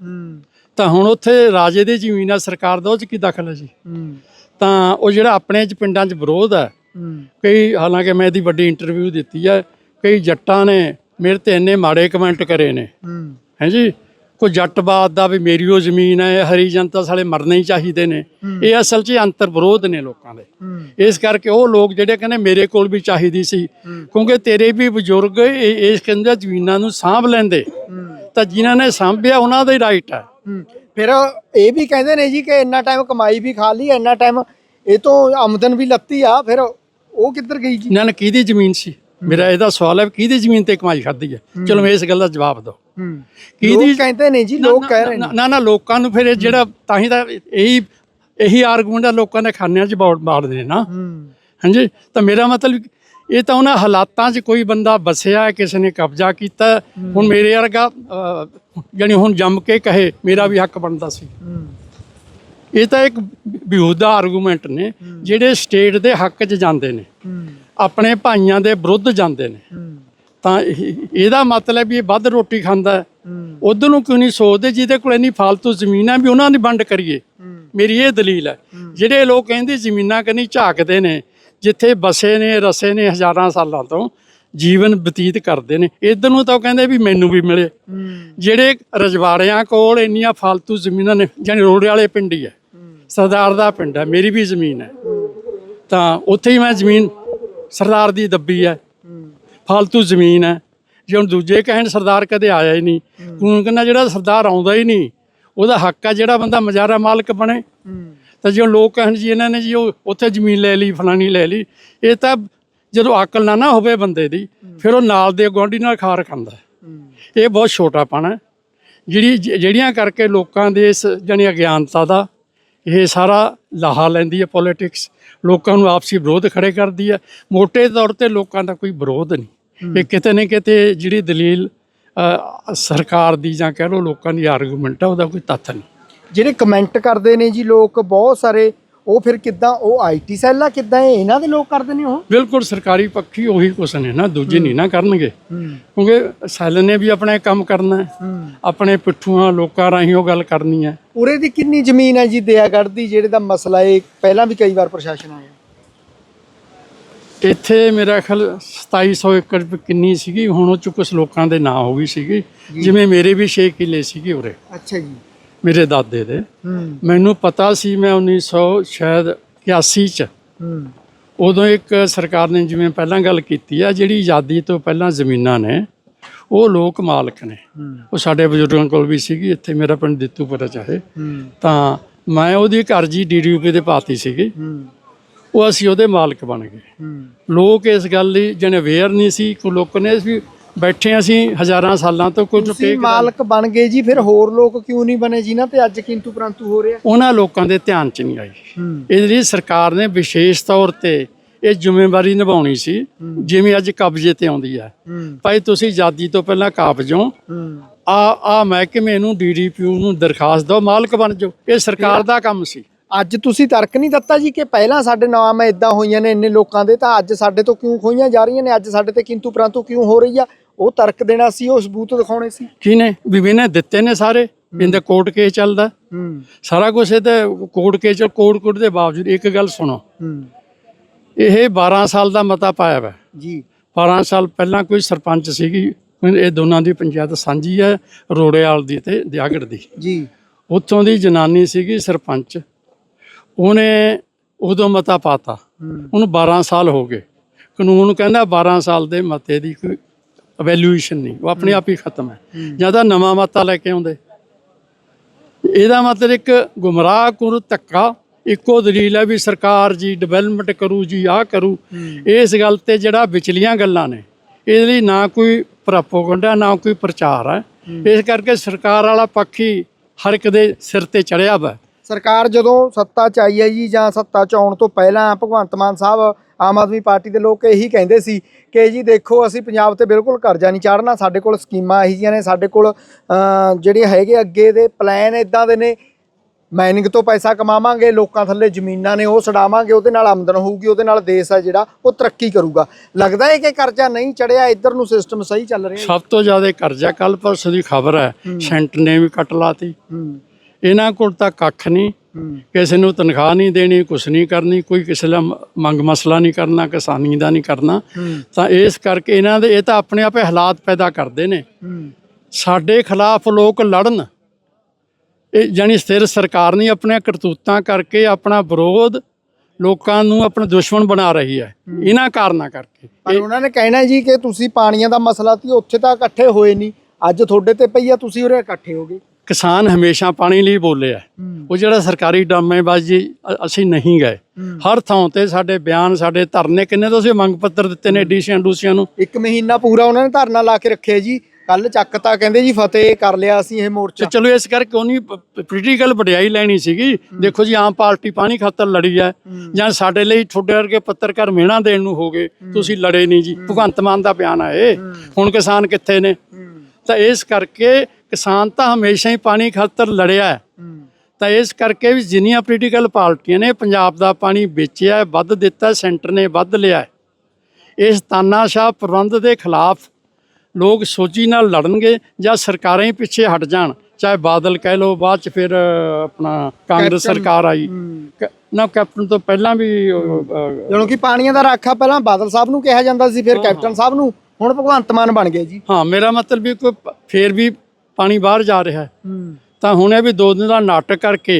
ਤਾਂ ਹੁਣ ਉੱਥੇ ਰਾਜੇ ਦੀ ਜ਼ਮੀਨ ਆ ਸਰਕਾਰ ਦਾ ਉਹ 'ਚ ਕੀ ਦਖਲ ਹੈ ਜੀ? ਤਾਂ ਉਹ ਜਿਹੜਾ ਆਪਣੇ 'ਚ ਪਿੰਡਾਂ 'ਚ ਵਿਰੋਧ ਹੈ ਕਈ ਹਾਲਾਂਕਿ ਮੈਂ ਇਹਦੀ ਵੱਡੀ ਇੰਟਰਵਿਊ ਦਿੱਤੀ ਹੈ ਕਈ ਜੱਟਾਂ ਨੇ ਮੇਰੇ ਤੇ ਇੰਨੇ ਮਾੜੇ ਕਮੈਂਟ ਕਰੇ ਨੇ। ਹੂੰ। ਹਾਂਜੀ ਕੋਈ ਜੱਟਵਾਦ ਦਾ ਵੀ ਮੇਰੀ ਉਹ ਜ਼ਮੀਨ ਹੈ ਹਰੀ ਜਨਤਾ ਸਾਲੇ ਮਰਨੇ ਹੀ ਚਾਹੀਦੇ ਨੇ। ਇਹ ਅਸਲ 'ਚ ਅੰਤਰ ਵਿਰੋਧ ਨੇ ਲੋਕਾਂ ਦੇ। ਇਸ ਕਰਕੇ ਉਹ ਲੋਕ ਜਿਹੜੇ ਕਹਿੰਦੇ ਮੇਰੇ ਕੋਲ ਵੀ ਚਾਹੀਦੀ ਸੀ ਕਿਉਂਕਿ ਤੇਰੇ ਵੀ ਬਜ਼ੁਰਗ ਇਸ ਕਹਿੰਦੇ ਜ਼ਮੀਨਾਂ ਨੂੰ ਸਾਂਭ ਲੈਂਦੇ। ਤਾਂ ਜਿਨ੍ਹਾਂ ਨੇ ਸਾਂਭਿਆ ਉਹਨਾਂ ਦਾ ਹੀ ਰਾਈਟ ਹੈ। ਫਿਰ ਇਹ ਵੀ ਕਹਿੰਦੇ ਨੇ ਜੀ ਕਿ ਇੰਨਾ ਟਾਈਮ ਕਮਾਈ ਵੀ ਖਾ ਲਈ ਇੰਨਾ ਟਾਈਮ ਇਹ ਤੋਂ ਆਮਦਨ ਵੀ ਲੱਤੀ ਆ ਫਿਰ ਉਹ ਕਿੱਧਰ ਗਈ ਜੀ? ਇਹਨਾਂ ਨੇ ਕਿਹਦੀ ਜ਼ਮੀਨ ਸੀ? ਮੇਰਾ ਇਹਦਾ ਸਵਾਲ ਹੈ ਕਿਹਦੀ ਜ਼ਮੀਨ ਤੇ ਕਮਾਈ ਖਾਧੀ ਹੈ? ਚਲੋ ਇਸ ਗੱਲ ਦਾ ਜਵਾਬ ਦਿਓ ਹੂੰ। ਕਿਹਦੀ- ਕਹਿੰਦੇ ਨੇ ਜੀ ਲੋਕ ਕਹਿ ਰਹੇ ਨੇ। ਨਾ- ਨਾ ਲੋਕਾਂ ਨੂੰ ਫਿਰ ਇਹ ਜਿਹੜਾ ਤਾਂ ਹੀ ਤਾਂ ਇਹੀ ਇਹੀ ਆਰਗੂਮੈਂਟ ਆ ਲੋਕਾਂ ਦੇ ਖਾਨਿਆਂ 'ਚ ਬਾੜ ਬਾੜਦੇ ਨੇ ਨਾ। ਹੂੰ। ਹਾਂਜੀ? ਤਾਂ ਮੇਰਾ ਮਤਲਬ ਇਹ ਤਾਂ ਉਹਨਾਂ ਹਾਲਾਤਾਂ 'ਚ ਕੋਈ ਬੰਦਾ ਬਸਿਆ ਕਿਸੇ ਨੇ ਕਬਜ਼ਾ ਕੀਤਾ ਹੁਣ ਮੇਰੇ ਵਰਗਾ ਜਾਣੀ ਹੁਣ ਜੰਮ ਕੇ ਕਹੇ ਮੇਰਾ ਵੀ ਹੱਕ ਬਣਦਾ ਸੀ। ਇਹ ਤਾਂ ਇੱਕ ਬਿਹੂਦਾ ਆਰਗੂਮੈਂਟ ਨੇ ਜਿਹੜੇ ਸਟੇਟ ਦੇ ਹੱਕ 'ਚ ਜਾਂਦੇ ਨੇ। ਆਪਣੇ ਭਾਈਆਂ ਦੇ ਵਿਰੁੱਧ ਜਾਂਦੇ ਨੇ। ਤਾਂ ਇਹਦਾ ਮਤਲਬ ਵੀ ਇਹ ਵੱਧ ਰੋਟੀ ਖਾਂਦਾ ਉਧਰ ਨੂੰ ਕਿਉਂ ਨਹੀਂ ਸੋਚਦੇ ਜਿਹਦੇ ਕੋਲ ਇੰਨੀ ਫालतू ਜ਼ਮੀਨਾਂ ਵੀ ਉਹਨਾਂ ਦੀ ਵੰਡ ਕਰੀਏ। ਮੇਰੀ ਇਹ ਦਲੀਲ ਹੈ। ਜਿਹੜੇ ਲੋਕ ਕਹਿੰਦੇ ਜ਼ਮੀਨਾਂ ਕਨੀ ਝਾਕਦੇ ਨੇ ਜਿੱਥੇ ਬਸੇ ਨੇ ਰਸੇ ਨੇ ਹਜ਼ਾਰਾਂ ਸਾਲਾਂ ਤੋਂ ਜੀਵਨ ਬਤੀਤ ਕਰਦੇ ਨੇ। ਇਧਰ ਨੂੰ ਤਾਂ ਉਹ ਕਹਿੰਦੇ ਵੀ ਮੈਨੂੰ ਵੀ ਮਿਲੇ। ਜਿਹੜੇ ਰਜਵਾੜਿਆਂ ਕੋਲ ਇੰਨੀਆਂ ਫालतू ਜ਼ਮੀਨਾਂ ਨੇ ਜਾਨੀ ਰੋੜੇ ਵਾਲੇ ਪਿੰਡ ਹੀ ਹੈ। ਸਰਦਾਰ ਦਾ ਪਿੰਡ ਹੈ ਮੇਰੀ ਵੀ ਜ਼ਮੀਨ ਹੈ। ਤਾਂ ਉੱਥੇ ਹੀ ਮੈਂ ਜ਼ਮੀਨ ਸਰਦਾਰ ਦੀ ਦੱਬੀ ਹੈ। ਫालतू ਜ਼ਮੀਨ ਹੈ। ਜੇ ਹੁਣ ਦੂਜੇ ਕਹਿਣ ਸਰਦਾਰ ਕਦੇ ਆਇਆ ਹੀ ਨਹੀਂ ਕਾਨੂੰਨ ਕਹਿੰਦਾ ਜਿਹੜਾ ਸਰਦਾਰ ਆਉਂਦਾ ਹੀ ਨਹੀਂ ਉਹਦਾ ਹੱਕ ਆ ਜਿਹੜਾ ਬੰਦਾ ਮਜਾਰਾ ਮਾਲਕ ਬਣੇ। ਤਾਂ ਜੇ ਲੋਕ ਕਹਿਣ ਜੀ ਇਹਨਾਂ ਨੇ ਜੀ ਉਹ ਉੱਥੇ ਜ਼ਮੀਨ ਲੈ ਲਈ ਫਲਾਣੀ ਲੈ ਲਈ ਇਹ ਤਾਂ ਜਦੋਂ ਅਕਲ ਨਾ ਨਾ ਹੋਵੇ ਬੰਦੇ ਦੀ ਫਿਰ ਉਹ ਨਾਲ ਦੇ ਗਵਾਂਢੀ ਨਾਲ ਖਾਰ ਖਾਂਦਾ। ਇਹ ਬਹੁਤ ਛੋਟਾ ਪਣ ਜਿਹੜੀ ਜਿਹੜੀਆਂ ਕਰਕੇ ਲੋਕਾਂ ਦੇ ਇਸ ਜਣੀ ਅਗਿਆਨਤਾ ਦਾ ਇਹ ਸਾਰਾ ਲਾਹਾ ਲੈਂਦੀ ਹੈ ਪੋਲਿਟਿਕਸ ਲੋਕਾਂ ਨੂੰ ਆਪਸੀ ਵਿਰੋਧ ਖੜੇ ਕਰਦੀ ਹੈ। ਮੋٹے ਤੌਰ ਤੇ ਲੋਕਾਂ ਦਾ ਕੋਈ ਵਿਰੋਧ ਨਹੀਂ। ਇਹ ਕਿਤੇ ਨਾ ਕਿਤੇ ਜਿਹੜੀ ਦਲੀਲ ਸਰਕਾਰ ਦੀ ਜਾਂ ਕਹਿ ਲਓ ਲੋਕਾਂ ਦੀ ਆਰਗੂਮੈਂਟ ਹੈ ਉਹਦਾ ਕੋਈ ਤੱਥ ਨਹੀਂ। ਜਿਹੜੇ ਕਮੈਂਟ ਕਰਦੇ ਨੇ ਜੀ ਲੋਕ ਬਹੁਤ ਸਾਰੇ ਉਹ ਫਿਰ ਕਿੱਦਾਂ ਉਹ ਆਈਟੀ ਸੈੱਲ ਆ ਕਿੱਦਾਂ ਇਹ ਇਹਨਾਂ ਦੇ ਲੋਕ ਕਰਦੇ ਨੇ ਉਹ? ਬਿਲਕੁਲ ਸਰਕਾਰੀ ਪੱਖੀ ਉਹੀ ਕੁਛ ਨੇ ਨਾ ਦੂਜੇ ਨਹੀਂ ਨਾ ਕਰਨਗੇ। ਕਿਉਂਕਿ ਸੈੱਲ ਨੇ ਵੀ ਆਪਣਾ ਇਹ ਕੰਮ ਕਰਨਾ ਹੈ। ਆਪਣੇ ਪਿੱਠੂਆਂ ਲੋਕਾਂ ਰਾਹੀਂ ਉਹ ਗੱਲ ਕਰਨੀ ਹੈ। ਉਰੇ ਦੀ ਕਿੰਨੀ ਜ਼ਮੀਨ ਹੈ ਜੀ ਦਿਆਗੜ੍ਹ ਦੀ ਜਿਹੜੇ ਦਾ ਮਸਲਾ ਹੈ ਪਹਿਲਾਂ ਵੀ ਕਈ ਵਾਰ ਪ੍ਰਸ਼ਾਸਨ ਆਇਆ। ਇੱਥੇ ਮੇਰਾ ਖਿਆਲ 2700 ਏਕੜ ਕਿੰਨੀ ਸੀਗੀ ਹੁਣ ਉਹ ਚ ਕੁਝ ਲੋਕਾਂ ਦੇ ਨਾਂ ਹੋ ਗਈ ਸੀਗੀ ਜਿਵੇਂ ਮੇਰੇ ਵੀ 6 ਕਿੱਲੇ ਸੀਗੇ ਉਰੇ। ਅੱਛਾ ਜੀ। ਮੇਰੇ ਦਾਦੇ ਦੇ। ਮੈਨੂੰ ਪਤਾ ਸੀ ਮੈਂ 1900 ਸ਼ਾਇਦ 81 ਚ। ਉਦੋਂ ਇੱਕ ਸਰਕਾਰ ਨੇ ਜਿਵੇਂ ਪਹਿਲਾਂ ਗੱਲ ਕੀਤੀ ਆ ਜਿਹੜੀ ਆਜ਼ਾਦੀ ਤੋਂ ਪਹਿਲਾਂ ਜ਼ਮੀਨਾਂ ਨੇ ਉਹ ਲੋਕ ਮਾਲਕ ਨੇ। ਉਹ ਸਾਡੇ ਬਜ਼ੁਰਗਾਂ ਕੋਲ ਵੀ ਸੀਗੀ ਇੱਥੇ ਮੇਰਾ ਪਿੰਡ ਦਿੱਤੂਪੁਰਾ ਚਾਹੇ ਤਾਂ ਮੈਂ ਉਹਦੀ ਘਰ ਜੀ ਡੀਡੀਯੂਪੀ ਦੇ ਪਾਤੀ ਸੀਗੀ। ਉਹ ਅਸੀਂ ਉਹਦੇ ਮਾਲਕ ਬਣ ਗਏ। ਲੋਕ ਇਸ ਗੱਲ ਲਈ ਜਣੇ ਅਵੇਅਰ ਨਹੀਂ ਸੀ ਕੋ ਲੋਕ ਨੇ ਵੀ ਬੈਠੇ ਅਸੀਂ ਹਜ਼ਾਰਾਂ ਸਾਲਾਂ ਤੋਂ ਕੁਝ ਤੁਸੀਂ ਮਾਲਕ ਬਣ ਗਏ ਜੀ ਫਿਰ ਹੋਰ ਲੋਕ ਕਿਉਂ ਨਹੀਂ ਬਣੇ ਜਿਨ੍ਹਾਂ ਤੇ ਅੱਜ ਕਿੰਤੂ ਪ੍ਰੰਤੂ ਹੋ ਰਿਹਾ? ਉਹਨਾਂ ਲੋਕਾਂ ਦੇ ਧਿਆਨ ਚ ਨਹੀਂ ਆਈ। ਹੂੰ। ਇਹਦੇ ਲਈ ਸਰਕਾਰ ਨੇ ਵਿਸ਼ੇਸ਼ ਤੌਰ ਤੇ ਇਹ ਜ਼ਿੰਮੇਵਾਰੀ ਨਿਭਾਉਣੀ ਸੀ ਜਿਵੇਂ ਅੱਜ ਕਬਜ਼ੇ ਤੇ ਆਉਂਦੀ ਹੈ। ਭਾਈ ਤੁਸੀਂ ਆਜ਼ਾਦੀ ਤੋਂ ਪਹਿਲਾਂ ਕਾਬਜੋ ਆ ਆ ਮਹਿਕਮੇ ਨੂੰ ਡੀਡੀਪੀਓ ਨੂੰ ਦਰਖਾਸਤ ਦਿਓ ਮਾਲਕ ਬਣ ਜਾਓ। ਇਹ ਸਰਕਾਰ ਦਾ ਕੰਮ ਸੀ। ਅੱਜ ਤੁਸੀਂ ਤਰਕ ਨਹੀਂ ਦਿੱਤਾ ਜੀ ਕਿ ਪਹਿਲਾਂ ਸਾਡੇ ਨਾਮ ਇਦਾਂ ਹੋਈਆਂ ਨੇ ਇੰਨੇ ਲੋਕਾਂ ਦੇ ਤਾਂ ਅੱਜ ਸਾਡੇ ਤੋਂ ਕਿਉਂ ਖੋਈਆਂ ਜਾ ਰਹੀਆਂ ਨੇ? ਅੱਜ ਸਾਡੇ ਤੇ ਕਿੰਤੂ ਪ੍ਰੰਤੂ ਕਿਉਂ ਹੋ ਰਹੀ ਆ? ਉਹ ਤਰਕ ਦੇਣਾ ਸੀ ਉਹ ਸਬੂਤ ਦਿਖਾਉਣੇ ਸੀ। ਕਿਹਨੇ ਵੀ ਨੇ ਦਿੱਤੇ ਨੇ ਸਾਰੇ। ਇਹਦਾ ਕੋਰਟ ਕੇਸ ਚੱਲਦਾ। ਸਾਰਾ ਕੁਝ ਇਹ ਤੇ ਕੋਰਟ ਕੇਸ ਚ ਕੋਰਟ ਕੋਰਟ ਦੇ ਬਾਵਜੂਦ ਇੱਕ ਗੱਲ ਸੁਣੋ। ਇਹ 12 ਸਾਲ ਦਾ ਮਤਾ ਪਾਇਆ ਵਾ। ਜੀ। 12 ਸਾਲ ਪਹਿਲਾਂ ਕੋਈ ਸਰਪੰਚ ਸੀਗੀ ਇਹ ਦੋਨਾਂ ਦੀ ਪੰਚਾਇਤ ਸਾਂਝੀ ਹੈ ਰੋੜੇਵਾਲ ਦੀ ਤੇ ਦਿਆਗੜ ਦੀ। ਜੀ। ਉੱਥੋਂ ਦੀ ਜਨਾਨੀ ਸੀਗੀ ਸਰਪੰਚ। ਉਹਨੇ ਉਦੋਂ ਮਤਾ ਪਾਤਾ। ਉਹਨੂੰ 12 ਸਾਲ ਹੋ ਗਏ। ਕਾਨੂੰਨ ਕਹਿੰਦਾ 12 ਸਾਲ ਦੇ ਮਤੇ ਦੀ ਕੋਈ ਅਵੈਲੂਏਸ਼ਨ ਨਹੀਂ। ਉਹ ਆਪਣੇ ਆਪ ਹੀ ਖਤਮ ਹੈ। ਜਾਂ ਤਾਂ ਨਵਾਂ ਮਤਾ ਲੈ ਕੇ ਆਉਂਦੇ। ਇਹਦਾ ਮਤਲਬ ਇੱਕ ਗੁੰਮਰਾਹ ਕੁਰ ਧੱਕਾ ਇੱਕੋ ਦਲੀਲ ਹੈ ਵੀ ਸਰਕਾਰ ਜੀ ਡਿਵੈਲਪਮੈਂਟ ਕਰੂ ਜੀ ਆਹ ਕਰੂ। ਇਸ ਗੱਲ ਤੇ ਜਿਹੜਾ ਵਿਚਲੀਆਂ ਗੱਲਾਂ ਨੇ ਇਹਦੇ ਲਈ ਨਾ ਕੋਈ ਪ੍ਰੋਪਗੈਂਡਾ ਨਾ ਕੋਈ ਪ੍ਰਚਾਰ ਹੈ। ਇਸ ਕਰਕੇ ਸਰਕਾਰ ਵਾਲਾ ਪੱਖੀ ਹਰ ਇੱਕ ਦੇ ਸਿਰ ਤੇ ਚੜਿਆ ਵਾ। ਸਰਕਾਰ ਜਦੋਂ ਸੱਤਾ ਚ ਆਈ ਹੈ ਜੀ ਜਾਂ ਸੱਤਾ ਚ ਆਉਣ ਤੋਂ ਪਹਿਲਾਂ ਭਗਵੰਤ ਮਾਨ ਸਾਹਿਬ ਆਮ ਆਦਮੀ ਪਾਰਟੀ ਦੇ ਲੋਕ ਇਹੀ ਕਹਿੰਦੇ ਸੀ ਕਿ ਜੀ ਦੇਖੋ ਅਸੀਂ ਪੰਜਾਬ ਤੇ ਬਿਲਕੁਲ ਕਰਜ਼ਾ ਨਹੀਂ ਚਾੜਨਾ ਸਾਡੇ ਕੋਲ ਸਕੀਮਾਂ ਇਹੀ ਜਿਹੀਆਂ ਨੇ ਸਾਡੇ ਕੋਲ ਜਿਹੜੇ ਹੈਗੇ ਅੱਗੇ ਦੇ ਪਲਾਨ ਇਦਾਂ ਦੇ ਨੇ। ਮਾਈਨਿੰਗ ਤੋਂ ਪੈਸਾ ਕਮਾਵਾਂਗੇ ਲੋਕਾਂ ਥੱਲੇ ਜ਼ਮੀਨਾਂ ਨੇ ਉਹ ਛਡਾਵਾਂਗੇ ਉਹਦੇ ਨਾਲ ਆਮਦਨ ਹੋਊਗੀ ਉਹਦੇ ਨਾਲ ਦੇਸ਼ ਹੈ ਜਿਹੜਾ ਉਹ ਤਰੱਕੀ ਕਰੂਗਾ। ਲੱਗਦਾ ਹੈ ਕਿ ਕਰਜ਼ਾ ਨਹੀਂ ਚੜਿਆ ਇੱਧਰ ਨੂੰ ਸਿਸਟਮ ਸਹੀ ਚੱਲ ਰਿਹਾ ਸਭ ਤੋਂ ਜ਼ਿਆਦਾ ਕਰਜ਼ਾ ਕੱਲ ਪਰਸੋਂ ਦੀ ਖਬਰ ਹੈ ਸੈਂਟ ਨੇ ਵੀ ਕੱਟ ਲਾਤੀ। ਇਹਨਾਂ ਕੋਲ ਤਾਂ ਕੱਖ ਨਹੀਂ। ਕਿਸੇ ਨੂੰ ਤਨਖਾਹ ਨਹੀਂ ਦੇਣੀ ਕੁਛ ਨਹੀਂ ਕਰਨੀ ਕੋਈ ਕਿਸੇ ਦਾ ਮੰਗ ਮਸਲਾ ਨਹੀਂ ਕਰਨਾ ਕਿਸਾਨੀ ਦਾ ਨਹੀਂ ਕਰਨਾ। ਤਾਂ ਇਸ ਕਰਕੇ ਇਹਨਾਂ ਦੇ ਇਹ ਤਾਂ ਆਪਣੇ ਆਪੇ ਹਾਲਾਤ ਪੈਦਾ ਕਰਦੇ ਨੇ। ਸਾਡੇ ਖਿਲਾਫ ਲੋਕ ਲੜਨ। ਇਹ ਜਾਨੀ ਸਥਿਰ ਸਰਕਾਰ ਨਹੀਂ ਆਪਣੇ ਕਰਤੂਤਾਂ ਕਰਕੇ ਆਪਣਾ ਵਿਰੋਧ ਲੋਕਾਂ ਨੂੰ ਆਪਣਾ ਦੁਸ਼ਮਣ ਬਣਾ ਰਹੀ ਹੈ। ਇਹਨਾਂ ਕਾਰਨਾਂ ਕਰਕੇ। ਪਰ ਉਹਨਾਂ ਨੇ ਕਹਿਣਾ ਜੀ ਕਿ ਤੁਸੀਂ ਪਾਣੀਆਂ ਦਾ ਮਸਲਾ ਸੀ ਉੱਥੇ ਤਾਂ ਇਕੱਠੇ ਹੋਏ ਨਹੀਂ। ਅੱਜ ਤੁਹਾਡੇ ਤੇ ਪਈ ਆ ਤੁਸੀਂ ਉਰੇ ਇਕੱਠੇ ਹੋ ਗਏ। ਕਿਸਾਨ ਹਮੇਸ਼ਾ ਪਾਣੀ ਲਈ ਬੋਲੇ ਆ। ਉਹ ਜਿਹੜਾ ਸਰਕਾਰੀ ਡਰਾਮੇਬਾਜ਼ੀ ਅਸੀਂ ਨਹੀਂ ਗਏ। ਹਰ ਥਾਂ ਤੇ ਸਾਡੇ ਬਿਆਨ ਸਾਡੇ ਧਰਨੇ ਕਿੰਨੇ ਤੋਂ ਅਸੀਂ ਮੰਗ ਪੱਤਰ ਦਿੱਤੇ ਨੇ ਡੀਸੀਆਂ ਡੂਸੀਆਂ ਨੂੰ? ਇੱਕ ਮਹੀਨਾ ਪੂਰਾ ਉਹਨਾਂ ਨੇ ਧਰਨਾ ਲਾ ਕੇ ਰੱਖਿਆ ਜੀ। ਕੱਲ ਚੱਕਤਾ ਕਹਿੰਦੇ ਜੀ ਫਤਿਹ ਕਰ ਲਿਆ ਅਸੀਂ ਇਹ ਤੇ ਮੋਰਚਾ ਚਲੋ ਇਸ ਕਰਕੇ ਉਹਨੀ ਪੋਲੀਟੀਕਲ ਵਡਿਆਈ ਲੈਣੀ ਸੀਗੀ। ਦੇਖੋ ਜੀ ਆਮ ਪਾਰਟੀ ਪਾਣੀ ਖਾਤਰ ਲੜੀ ਹੈ। ਜਾਂ ਸਾਡੇ ਲਈ ਤੁਹਾਡੇ ਵਰਗੇ ਪੱਤਰਕਾਰ ਮਿਹਣਾ ਦੇਣ ਨੂੰ ਹੋਗੇ ਤੁਸੀਂ ਲੜੇ ਨਹੀਂ ਜੀ। ਭਗਵੰਤ ਮਾਨ ਦਾ ਬਿਆਨ ਆ ਇਹ। ਹੁਣ ਕਿਸਾਨ ਕਿੱਥੇ ਨੇ? ਤਾਂ ਇਸ ਕਰਕੇ ਕਿਸਾਨ ਤਾਂ ਹਮੇਸ਼ਾ ਹੀ ਪਾਣੀ ਖਾਤਰ ਲੜਿਆ ਹੈ। ਤਾਂ ਇਸ ਕਰਕੇ ਵੀ ਜਿੰਨੀਆਂ ਪੋਲੀਟੀਕਲ ਪਾਰਟੀਆਂ ਨੇ ਪੰਜਾਬ ਦਾ ਪਾਣੀ ਵੇਚਿਆ ਵੱਧ ਦਿੱਤਾ ਸੈਂਟਰ ਨੇ ਵੱਧ ਲਿਆ। ਇਸ ਤਾਨਾਸ਼ਾਹ ਪ੍ਰਬੰਧ ਦੇ ਖਿਲਾਫ ਲੋਕ ਸੋਚੀ ਨਾਲ ਲੜਨਗੇ ਜਾਂ ਸਰਕਾਰਾਂ ਹੀ ਪਿੱਛੇ ਹਟ ਜਾਣ ਚਾਹੇ ਬਾਦਲ ਕਹਿ ਲਓ ਬਾਅਦ ਚ ਫਿਰ ਆਪਣਾ ਕਾਂਗਰਸ ਸਰਕਾਰ ਆਈ। ਨਾ ਕੈਪਟਨ ਤੋਂ ਪਹਿਲਾਂ ਵੀ ਜਦੋਂ ਕਿ ਪਾਣੀਆਂ ਦਾ ਰਾਖਾ ਪਹਿਲਾਂ ਬਾਦਲ ਸਾਹਿਬ ਨੂੰ ਕਿਹਾ ਜਾਂਦਾ ਸੀ ਫਿਰ ਕੈਪਟਨ ਸਾਹਿਬ ਨੂੰ। ਹੁਣ ਭਗਵੰਤ ਮਾਨ ਬਣ ਗਏ ਜੀ। ਹਾਂ ਮੇਰਾ ਮਤਲਬ ਵੀ ਕੋਈ ਪ- ਫੇਰ ਵੀ ਪਾਣੀ ਬਾਹਰ ਜਾ ਰਿਹਾ ਹੈ। ਤਾਂ ਹੁਣ ਇਹ ਵੀ ਦੋ ਦਿਨ ਦਾ ਨਾਟਕ ਕਰਕੇ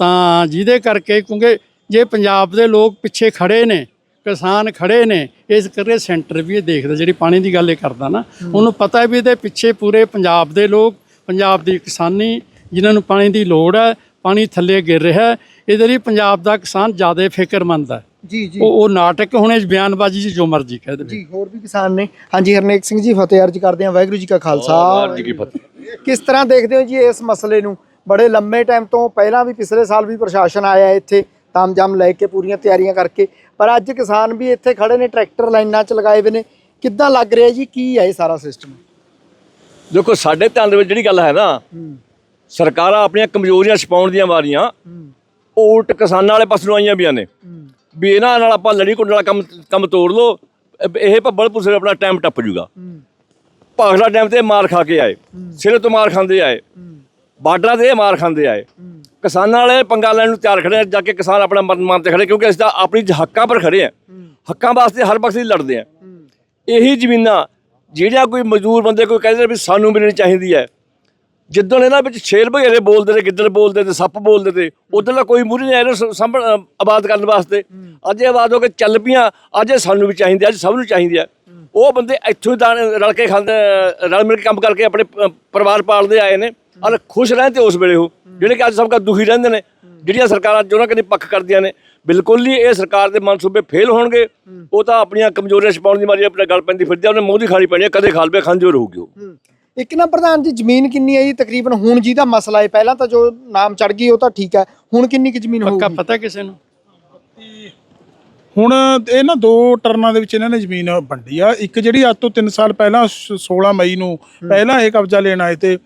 ਤਾਂ ਜਿਹਦੇ ਕਰਕੇ ਕਿਉਂਕਿ ਜੇ ਪੰਜਾਬ ਦੇ ਲੋਕ ਪਿੱਛੇ ਖੜੇ ਨੇ ਕਿਸਾਨ ਖੜੇ ਨੇ ਇਸ ਕਰਕੇ ਸੈਂਟਰ ਵੀ ਇਹ ਦੇਖਦਾ ਜਿਹੜੀ ਪਾਣੀ ਦੀ ਗੱਲ ਇਹ ਕਰਦਾ ਨਾ। ਉਹਨੂੰ ਪਤਾ ਵੀ ਇਹਦੇ ਪਿੱਛੇ ਪੂਰੇ ਪੰਜਾਬ ਦੇ ਲੋਕ ਪੰਜਾਬ ਦੀ ਕਿਸਾਨੀ ਜਿਨ੍ਹਾਂ ਨੂੰ ਪਾਣੀ ਦੀ ਲੋੜ ਹੈ ਪਾਣੀ ਥੱਲੇ ਗਿਰ ਰਿਹਾ ਹੈ ਇਹਦੇ ਲਈ ਪੰਜਾਬ ਦਾ ਕਿਸਾਨ ਜ਼ਿਆਦਾ ਫਿਕਰਮੰਦ ਹੈ। ਜੀ ਜੀ. ਉਹ ਉਹ ਨਾਟਕ ਹੁਣ ਇਸ ਬਿਆਨਬਾਜ਼ੀ 'ਚ ਜੋ ਮਰਜ਼ੀ ਕਹਿ ਦੇਵੇ। ਜੀ ਹੋਰ ਵੀ ਕਿਸਾਨ ਨੇ। ਹਾਂਜੀ ਹਰਨੇਕ ਸਿੰਘ ਜੀ ਫਤਿਹ ਅਰਜ ਕਰਦੇ ਹਾਂ। ਵਾਹਿਗੁਰੂ ਜੀ ਕਾ ਖਾਲਸਾ। ਵਾਹਿਗੁਰੂ ਜੀ ਕੀ ਫਤਿਹ। ਕਿਸ ਤਰ੍ਹਾਂ ਦੇਖਦੇ ਹੋ ਜੀ ਇਸ ਮਸਲੇ ਨੂੰ? ਬੜੇ ਲੰਮੇ ਟਾਈਮ ਤੋਂ ਪਹਿਲਾਂ ਵੀ ਪਿਛਲੇ ਸਾਲ ਵੀ ਪ੍ਰਸ਼ਾਸਨ ਆਇਆ ਇੱਥੇ ਤਾਮਜਾਮ ਲੈ ਕੇ ਪੂਰੀਆਂ ਤਿਆਰੀਆਂ ਕਰਕੇ। ਪਰ ਅੱਜ ਕਿਸਾਨ ਵੀ ਇੱਥੇ ਖੜੇ ਨੇ ਟਰੈਕਟਰ ਲਾਈਨਾਂ 'ਚ ਲਗਾਏ ਹੋਏ ਨੇ। ਕਿੱਦਾਂ ਲੱਗ ਰਿਹਾ ਜੀ? ਕੀ ਹੈ ਇਹ ਸਾਰਾ ਸਿਸਟਮ ਦੇਖੋ ਸਾਡੇ ਧਿਆਨ ਦੇ ਵਿੱਚ ਜਿਹੜੀ ਗੱਲ ਹੈ ਨਾ ਸਰਕਾਰਾਂ ਆਪਣੀਆਂ ਕਮਜ਼ੋਰੀਆਂ ਛਪਾਉਣ ਦੀਆਂ ਵਾਰੀਆਂ। ਉਲਟ ਕਿਸਾਨਾਂ ਵਾਲੇ ਪਾਸੇ ਨੂੰ ਆਈਆਂ ਵੀਆਂ ਨੇ। ਵੀ ਇਹਨਾਂ ਨਾਲ ਆਪਾਂ ਲੜੀ ਕੁੰਡ ਵਾਲਾ ਕੰਮ ਕੰਮ ਤੋੜ ਲਓ, ਇਹ- ਇਹ ਭੱਬਲ ਪੁਸਰੇ ਆਪਣਾ ਟਾਈਮ ਟੱਪ ਜੂਗਾ। ਭਾਖੜਾ ਟਾਈਮ ਤੇ ਮਾਰ ਖਾ ਕੇ ਆਏ, ਸਿਰੇ ਤੋਂ ਮਾਰ ਖਾਂਦੇ ਆਏ, ਬਾਰਡਰਾਂ ਤੇ ਇਹ ਮਾਰ ਖਾਂਦੇ ਆਏ। ਕਿਸਾਨਾਂ ਵਾਲੇ ਪੰਗਾ ਲੈਣ ਨੂੰ ਤਿਆਰ ਖੜੇ ਜਾ ਕੇ ਕਿਸਾਨ ਆਪਣਾ ਮਰਨ ਮਾਰ ਤੇ ਖੜੇ, ਕਿਉਂਕਿ ਅਸੀਂ ਤਾਂ ਆਪਣੀ ਹੱਕਾਂ ਪਰ ਖੜੇ ਆ। ਹੱਕਾਂ ਵਾਸਤੇ ਹਰ ਵਕਤ ਹੀ ਲੜਦੇ ਆ। ਇਹੀ ਜ਼ਮੀਨਾਂ, ਜਿਹੜੀਆਂ ਕੋਈ ਮਜ਼ਦੂਰ ਬੰਦੇ ਕੋਈ ਕਹਿੰਦੇ ਵੀ ਸਾਨੂੰ ਮਿਲਣੀ ਚਾਹੀਦੀ ਹੈ ਜਿੱਦਣ ਇਹਨਾਂ ਵਿੱਚ ਛੇਲ ਬਘੇਰੇ ਬੋਲਦੇ ਤੇ ਗਿੱਦੜ ਬੋਲਦੇ ਤੇ ਸੱਪ ਬੋਲਦੇ ਤੇ ਉਦੋਂ ਦਾ ਕੋਈ ਮੂਹਰੇ ਨਹੀਂ ਆਇਆ ਇਹਨੂੰ ਸੰਭਲ ਆਬਾਦ ਕਰਨ ਵਾਸਤੇ। ਅੱਜ ਇਹ ਆਬਾਦ ਹੋ ਕੇ ਚੱਲ ਪਈਆਂ ਅੱਜ ਇਹ ਸਾਨੂੰ ਵੀ ਚਾਹੀਦੀ ਹੈ, ਅੱਜ ਸਭ ਨੂੰ ਚਾਹੀਦੀ ਹੈ ਉਹ ਬੰਦੇ ਇੱਥੋਂ ਹੀ ਦਾਣ ਰਲ ਕੇ ਖਾਂਦੇ ਰਲ ਮਿਲ ਕੇ ਕੰਮ ਕਰਕੇ ਆਪਣੇ ਪਰਿਵਾਰ ਪਾਲਦੇ ਆਏ ਨੇ ਔਰ ਖੁਸ਼ ਰਹਿੰਦੇ ਉਸ ਵੇਲੇ ਉਹ ਜਿਹੜੇ ਕਿ ਅੱਜ ਸਭ ਕਾ ਦੁਖੀ ਰਹਿੰਦੇ ਨੇ ਜਿਹੜੀਆਂ ਸਰਕਾਰਾਂ ਜੋਨਾਂ ਕਦੇ ਪੱਖ ਕਰਦੀਆਂ ਨੇ। ਬਿਲਕੁਲ ਨਹੀਂ ਇਹ ਸਰਕਾਰ ਦੇ ਮਨਸੂਬੇ ਫੇਲ ਹੋਣਗੇ ਉਹ ਤਾਂ ਆਪਣੀਆਂ ਕਮਜ਼ੋਰੀਆਂ ਛਪਾਉਣ ਦੀ ਮਾਰੀ ਆਪਣੇ ਗੱਲ ਪੈਂਦੀ ਫਿਰਦੀ ਉਹਨੇ ਮੂੰਹ ਦੀ ਖਾਣੀ ਪੈਣੀ ਆ, ਕਦੇ ਖਾਲਵੇ ਖਾਂਦੇ ਰਹੂਗੀ ਉਹ। ਇੱਕ ਨਾ ਪ੍ਰਧਾਨ ਜੀ ਜ਼ਮੀਨ ਕਿੰਨੀ ਹੈ ਜੀ? ਤਕਰੀਬਨ ਹੁਣ ਜਿਹਦਾ ਮਸਲਾ ਹੈ ਪਹਿਲਾਂ ਤਾਂ ਜੋ ਨਾਮ ਚੜ ਗਈ ਉਹ ਤਾਂ ਠੀਕ ਹੈ। ਹੁਣ ਕਿੰਨੀ ਕੁ ਜ਼ਮੀਨ ਪੱਕਾ ਹੋਊਗੀ? ਪਤਾ ਕਿਸੇ ਨੂੰ? ਹੁਣ ਇਹ ਨਾ ਦੋ ਟਰਨਾਂ ਦੇ ਵਿੱਚ ਇਹਨਾਂ ਨੇ ਜ਼ਮੀਨ ਵੰਡੀ ਆ। ਇੱਕ ਜਿਹੜੀ ਅੱਜ ਤੋਂ 3 ਸਾਲ ਪਹਿਲਾਂ ਸ- 16 ਮਈ ਨੂੰ ਪਹਿਲਾਂ ਇਹ ਕਬਜ਼ਾ ਲੈਣ ਆਏ ਤੇ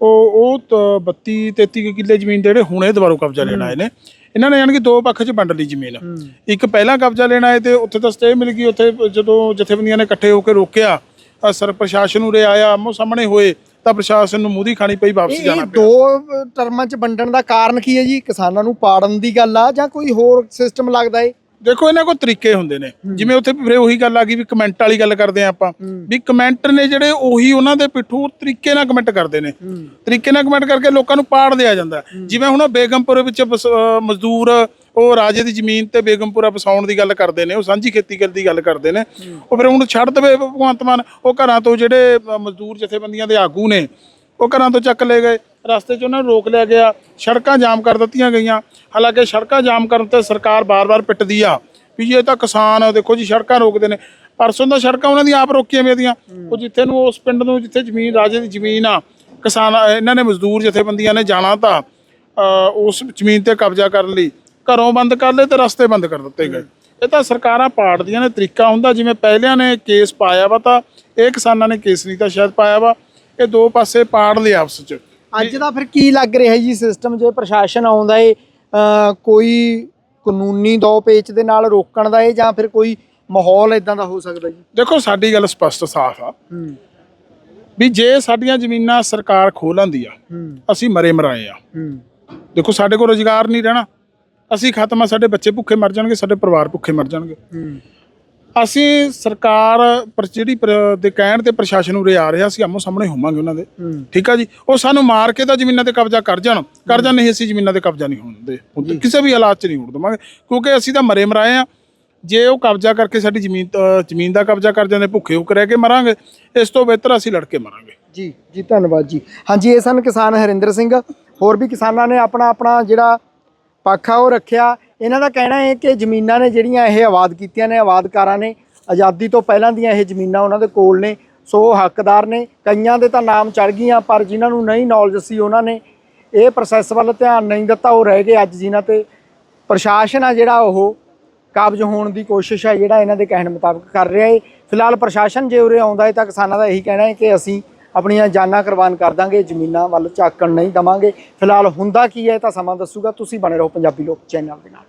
ਉਹ ਉਹ ਤ- 32 33 ਕੁ ਕਿੱਲੇ ਜ਼ਮੀਨ ਦੇ ਜਿਹੜੇ ਹੁਣੇ ਦੁਬਾਰਾ ਕਬਜ਼ਾ ਲੈਣ ਆਏ ਨੇ। ਇਹਨਾਂ ਨੇ ਯਾਨੀ ਕਿ ਦੋ ਪੱਖ 'ਚ ਵੰਡ ਲਈ ਜ਼ਮੀਨ। ਇੱਕ ਪਹਿਲਾਂ ਕਬਜ਼ਾ ਲੈਣ ਆਏ ਤੇ ਉੱਥੇ ਤਾਂ ਸਟੇ ਮਿਲ ਗਈ ਉੱਥੇ ਜਦੋਂ ਜਥੇਬੰਦੀਆਂ ਨੇ ਇਕੱਠੇ ਹੋ ਕੇ ਰੋਕਿਆ ਅ, ਸਰ ਪ੍ਰਸ਼ਾਸਨ ਉਰੇ ਆਇਆ ਆਮੋ ਸਾਹਮਣੇ ਹੋਏ ਤਾਂ ਪ੍ਰਸ਼ਾਸਨ ਨੂੰ ਮੂੰਹ ਦੀ ਖਾਣੀ ਪਈ ਵਾਪਸ ਜਾਣਾ ਇਹ ਪਿਆ। ਦੋ ਟਰਮਾਂ ਚ ਵੰਡਣ ਦਾ ਕਾਰਨ ਕੀ ਹੈ ਜੀ? ਕਿਸਾਨਾਂ ਨੂੰ ਪਾੜਨ ਦੀ ਗੱਲ ਆ ਜਾਂ ਕੋਈ ਹੋਰ ਸਿਸਟਮ ਲੱਗਦਾ ਏ? ਦੇਖੋ ਇਹਨਾਂ ਕੋਲ ਤਰੀਕੇ ਹੁੰਦੇ ਨੇ। ਜਿਵੇਂ ਉੱਥੇ ਫਿਰ ਉਹੀ ਗੱਲ ਆ ਗਈ ਵੀ ਕਮੈਂਟ ਵਾਲੀ ਗੱਲ ਕਰਦੇ ਆ ਆਪਾਂ। ਵੀ ਕਮੈਂਟ ਨੇ ਜਿਹੜੇ ਉਹੀ ਉਹਨਾਂ ਦੇ ਪਿੱਠੂ ਤਰੀਕੇ ਨਾਲ ਕਮੈਂਟ ਕਰਦੇ ਨੇ। ਤਰੀਕੇ ਨਾਲ ਕਮੈਂਟ ਕਰਕੇ ਲੋਕਾਂ ਨੂੰ ਪਾੜ ਦਿਆ ਜਾਂਦਾ। ਜਿਵੇਂ ਹੁਣ ਬੇਗਮਪੁਰੇ ਵਿੱਚ ਮਜ਼ਦੂਰ ਉਹ ਰਾਜੇ ਦੀ ਜ਼ਮੀਨ ਤੇ ਬੇਗਮਪੁਰਾ ਵਸਾਉਣ ਦੀ ਗੱਲ ਕਰਦੇ ਨੇ ਉਹ ਸਾਂਝੀ ਖੇਤੀ ਕਰਨ ਦੀ ਗੱਲ ਕਰਦੇ ਨੇ। ਉਹ ਫਿਰ ਹੁਣ ਛੱਡ ਦੇਵੇ ਭਗਵੰਤ ਮਾਨ ਉਹ ਘਰਾਂ ਤੋਂ ਜਿਹੜੇ ਮਜ਼ਦੂਰ ਜਥੇਬੰਦੀਆਂ ਦੇ ਆਗੂ ਨੇ ਉਹ ਘਰਾਂ ਤੋਂ ਚੱਕ ਲਏ ਗਏ। ਰਸਤੇ 'ਚ ਉਹਨਾਂ ਨੂੰ ਰੋਕ ਲਿਆ ਗਿਆ ਸੜਕਾਂ ਜਾਮ ਕਰ ਦਿੱਤੀਆਂ ਗਈਆਂ। ਹਾਲਾਂਕਿ ਸੜਕਾਂ ਜਾਮ ਕਰਨ ਤੇ ਸਰਕਾਰ ਬਾਰ-ਬਾਰ ਪਿੱਟਦੀ ਆ ਵੀ ਜੀ ਇਹ ਤਾਂ ਕਿਸਾਨ ਆ, ਦੇਖੋ ਜੀ ਸੜਕਾਂ ਰੋਕਦੇ ਨੇ। ਪਰਸੋਂ ਦਾ ਸੜਕਾਂ ਉਹਨਾਂ ਦੀਆਂ ਆਪ ਰੋਕੀਆਂ ਮੇਦੀਆਂ ਉਹ ਜਿੱਥੇ ਨੂੰ ਉਸ ਪਿੰਡ ਨੂੰ ਜਿੱਥੇ ਜ਼ਮੀਨ ਰਾਜੇ ਦੀ ਜ਼ਮੀਨ ਆ ਕਿਸਾਨ ਇਹਨਾਂ ਨੇ ਮਜ਼ਦੂਰ ਜਥੇਬੰਦੀਆਂ ਨੇ ਜਾਣਾ ਤਾਂ ਉਸ ਜ਼ਮੀਨ ਤੇ ਕਬਜ਼ਾ ਕਰਨ ਲਈ। ਘਰੋਂ ਬੰਦ ਕਰ ਲਏ ਤੇ ਰਸਤੇ ਬੰਦ ਕਰ ਦਿੱਤੇ ਗਏ। ਇਹ ਤਾਂ ਸਰਕਾਰਾਂ ਪਾੜਦੀਆਂ ਨੇ ਤਰੀਕਾ ਹੁੰਦਾ ਜਿਵੇਂ ਪਹਿਲਿਆਂ ਨੇ ਕੇਸ ਪਾਇਆ ਵਾ ਤਾਂ ਇਹ ਕਿਸਾਨਾਂ ਨੇ ਕੇਸ ਨਹੀਂ ਤਾਂ ਸ਼ਾਇਦ ਪਾਇਆ ਵਾ। ਇਹ ਦੋ ਪਾਸੇ ਪਾੜ ਲਏ ਆਪਸ ਚ। ਅੱਜ ਦਾ ਫਿਰ ਕੀ ਲੱਗ ਰਿਹਾ ਜੀ ਸਿਸਟਮ ਜੇ ਪ੍ਰਸ਼ਾਸਨ ਆਉਂਦਾ ਏ ਕੋਈ ਕਾਨੂੰਨੀ ਦੋ ਪੇਚ ਦੇ ਨਾਲ ਰੋਕਣ ਦਾ ਏ ਜਾਂ ਫਿਰ ਕੋਈ ਮਾਹੌਲ ਇਦਾਂ ਦਾ ਹੋ ਸਕਦਾ ਜੀ? ਦੇਖੋ ਸਾਡੀ ਗੱਲ ਸਪਸ਼ਟ ਸਾਫ਼ ਆ। ਵੀ ਜੇ ਸਾਡੀਆਂ ਜ਼ਮੀਨਾਂ ਸਰਕਾਰ ਖੋਹ ਲੈਂਦੀ ਆ ਅਸੀਂ ਮਰੇ ਮਰਾਏ ਆ। ਦੇਖੋ ਸਾਡੇ ਕੋਲ ਰੋਜ਼ਗਾਰ ਨਹੀਂ ਰਹਿਣਾ। ਅਸੀਂ ਖਤਮ ਆ ਸਾਡੇ ਬੱਚੇ ਭੁੱਖੇ ਮਰ ਜਾਣਗੇ ਸਾਡੇ ਪਰਿਵਾਰ ਭੁੱਖੇ ਮਰ ਜਾਣਗੇ। ਅਸੀਂ ਸਰਕਾਰ ਪਰ ਜਿਹੜੀ ਪਰ- ਦੇ ਕਹਿਣ ਤੇ ਪ੍ਰਸ਼ਾਸਨ ਉਰੇ ਆ ਰਿਹਾ ਅਸੀਂ ਆਮੋ ਸਾਹਮਣੇ ਹੋਵਾਂਗੇ ਉਹਨਾਂ ਦੇ। ਠੀਕ ਆ ਜੀ? ਉਹ ਸਾਨੂੰ ਮਾਰ ਕੇ ਤਾਂ ਜ਼ਮੀਨਾਂ ਤੇ ਕਬਜ਼ਾ ਕਰ ਜਾਣ। ਕਰ ਜਾਣ ਨਹੀਂ ਅਸੀਂ ਜ਼ਮੀਨਾਂ ਤੇ ਕਬਜ਼ਾ ਨਹੀਂ ਹੋਣ ਦੇ ਕਿਸੇ ਵੀ ਹਾਲਾਤ 'ਚ ਨਹੀਂ ਹੋਣ ਦੇਵਾਂਗੇ। ਕਿਉਂਕਿ ਅਸੀਂ ਤਾਂ ਮਰੇ ਮਰਾਏ ਆ। ਜੇ ਉਹ ਕਬਜ਼ਾ ਕਰਕੇ ਸਾਡੀ ਜ਼ਮੀਨ ਅ, ਜ਼ਮੀਨ ਦਾ ਕਬਜ਼ਾ ਕਰ ਜਾਂਦੇ ਭੁੱਖੇ ਹੋ ਕੇ ਰਹਿ ਕੇ ਮਰਾਂਗੇ ਇਸ ਤੋਂ ਬਿਹਤਰ ਅਸੀਂ ਲੜ ਕੇ ਮਰਾਂਗੇ। ਜੀ ਜੀ ਧੰਨਵਾਦ ਜੀ। ਹਾਂਜੀ ਇਹ ਸਨ ਕਿਸਾਨ ਹਰਿੰਦਰ ਸਿੰਘ। ਹੋਰ ਵੀ ਕਿਸਾਨਾਂ ਨੇ ਆਪਣਾ ਆਪਣਾ ਜਿਹੜਾ ਪੱਖਾ ਉਹ ਰੱਖਿਆ। ਇਹਨਾਂ ਦਾ ਕਹਿਣਾ ਹੈ ਕਿ ਜ਼ਮੀਨਾਂ ਨੇ ਜਿਹੜੀਆਂ ਇਹ ਆਬਾਦ ਕੀਤੀਆਂ ਨੇ ਆਬਾਦਕਾਰਾਂ ਨੇ, ਆਜ਼ਾਦੀ ਤੋਂ ਪਹਿਲਾਂ ਦੀਆਂ ਇਹ ਜ਼ਮੀਨਾਂ ਉਹਨਾਂ ਦੇ ਕੋਲ ਨੇ। ਸੋ ਉਹ ਹੱਕਦਾਰ ਨੇ, ਕਈਆਂ ਦੇ ਤਾਂ ਨਾਮ ਚੜ ਗਈਆਂ, ਪਰ ਜਿਨ੍ਹਾਂ ਨੂੰ ਨਹੀਂ ਨੌਲੇਜ ਸੀ ਉਹਨਾਂ ਨੇ ਇਹ ਪ੍ਰੋਸੈਸ ਵੱਲ ਧਿਆਨ ਨਹੀਂ ਦਿੱਤਾ। ਉਹ ਰਹਿ ਗਏ ਅੱਜ ਜਿਨ੍ਹਾਂ ਤੇ ਪ੍ਰਸ਼ਾਸਨ ਆ ਜਿਹੜਾ ਉਹ ਕਾਬਜ ਹੋਣ ਦੀ ਕੋਸ਼ਿਸ਼ ਹੈ ਜਿਹੜਾ ਇਹਨਾਂ ਦੇ ਕਹਿਣ ਮੁਤਾਬਕ ਕਰ ਰਿਹਾ ਹੈ ਫਿਲਹਾਲ ਪ੍ਰਸ਼ਾਸਨ ਜੇ ਉਰੇ ਆਉਂਦਾ ਹੈ ਤਾਂ ਕਿਸਾਨਾਂ ਦਾ ਇਹੀ ਕਹਿਣਾ ਹੈ ਕਿ ਅਸੀਂ ਆਪਣੀਆਂ ਜਾਨਾਂ ਕੁਰਬਾਨ ਕਰ ਦਾਂਗੇ, ਜ਼ਮੀਨਾਂ ਵੱਲ ਝਾਕਣ ਨਹੀਂ ਦਵਾਂਗੇ। ਫਿਲਹਾਲ ਹੁੰਦਾ ਕੀ ਹੈ ਇਹ ਤਾਂ ਸਮਾਂ ਦੱਸੂਗਾ। ਤੁਸੀਂ ਬਣੇ ਰਹੋ ਪੰਜਾਬੀ ਲੋਕ ਚੈਨਲ ਦੇ ਨਾਲ।